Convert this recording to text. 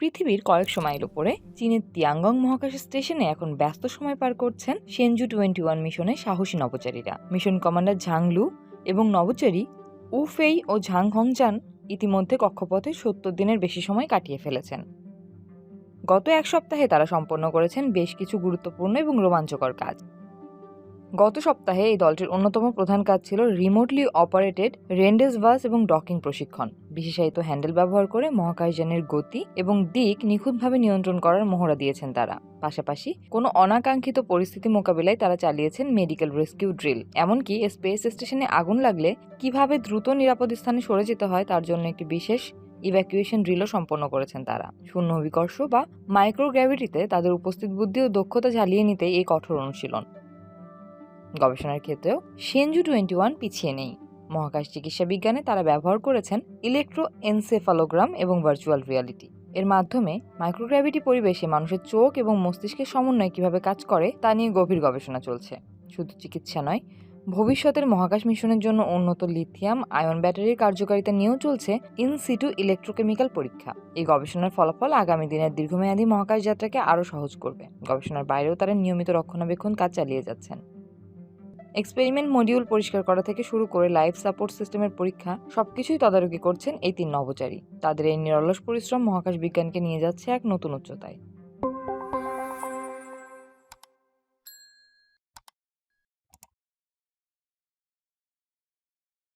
পৃথিবীর কয়েকশো মাইল উপরে চীনের তিয়াঙ্গং মহাকাশ স্টেশনে এখন ব্যস্ত সময় পার করছেন সেনজু টোয়েন্টি ওয়ান মিশনের সাহসী নভোচারীরা। মিশন কমান্ডার ঝাংলু এবং নভোচারী উফেই ও ঝাং হংচান ইতিমধ্যে কক্ষপথে সত্তর দিনের বেশি সময় কাটিয়ে ফেলেছেন। গত এক সপ্তাহে তারা সম্পন্ন করেছেন বেশ কিছু গুরুত্বপূর্ণ এবং রোমাঞ্চকর কাজ। গত সপ্তাহে এই দলটির অন্যতম প্রধান কাজ ছিল রিমোটলি অপারেটেড রেন্ডেস বাস এবং ডকিং প্রশিক্ষণ, বিশেষায়িত হ্যান্ডেল ব্যবহার করে মহাকাশযানের গতি এবং দিক নিখুঁতভাবে নিয়ন্ত্রণ করার মহড়া দিয়েছেন তারা। পাশাপাশি কোনো অনাকাঙ্ক্ষিত পরিস্থিতি মোকাবিলায় তারা চালিয়েছেন মেডিকেল রেস্কিউ ড্রিল, এমনকি স্পেস স্টেশনে আগুন লাগলে কীভাবে দ্রুত নিরাপদ স্থানে সরে যেতে হয় তার জন্য একটি বিশেষ ইভ্যাকুয়েশন ড্রিলও সম্পন্ন করেছেন তারা। শূন্য অভিকর্ষ বা মাইক্রোগ্র্যাভিটিতে তাদের উপস্থিত বুদ্ধি ও দক্ষতা ঝালিয়ে নিতে এই কঠোর অনুশীলন। গবেষণার ক্ষেত্রেও সেনজু টোয়েন্টি ওয়ান পিছিয়ে নেই। মহাকাশ চিকিৎসা বিজ্ঞানে তারা ব্যবহার করেছেন ইলেকট্রো এনসেফালোগ্রাম এবং ভার্চুয়াল রিয়ালিটি। এর মাধ্যমে মাইক্রোগ্র্যাভিটি পরিবেশে মানুষের চোখ এবং মস্তিষ্কের সমন্বয় কীভাবে কাজ করে তা নিয়ে গভীর গবেষণা চলছে। শুধু চিকিৎসা নয়, ভবিষ্যতের মহাকাশ মিশনের জন্য উন্নত লিথিয়াম, আয়ন ব্যাটারির কার্যকারিতা নিয়েও চলছে ইনসিটু ইলেকট্রোকেমিক্যাল পরীক্ষা। এই গবেষণার ফলাফল আগামী দিনের দীর্ঘমেয়াদী মহাকাশ যাত্রাকে আরও সহজ করবে। গবেষণার বাইরেও তারা নিয়মিত রক্ষণাবেক্ষণ কাজ চালিয়ে যাচ্ছেন। এক্সপেরিমেন্ট মডিউল পরিষ্কার করা থেকে শুরু করে লাইফ সাপোর্ট সিস্টেমের পরীক্ষা, সবকিছুই তদারকি করছেন এই তিন নভোচারী তাদের এই নিরলস পরিশ্রম মহাকাশ বিজ্ঞানকে নিয়ে যাচ্ছে এক নতুন উচ্চতায়।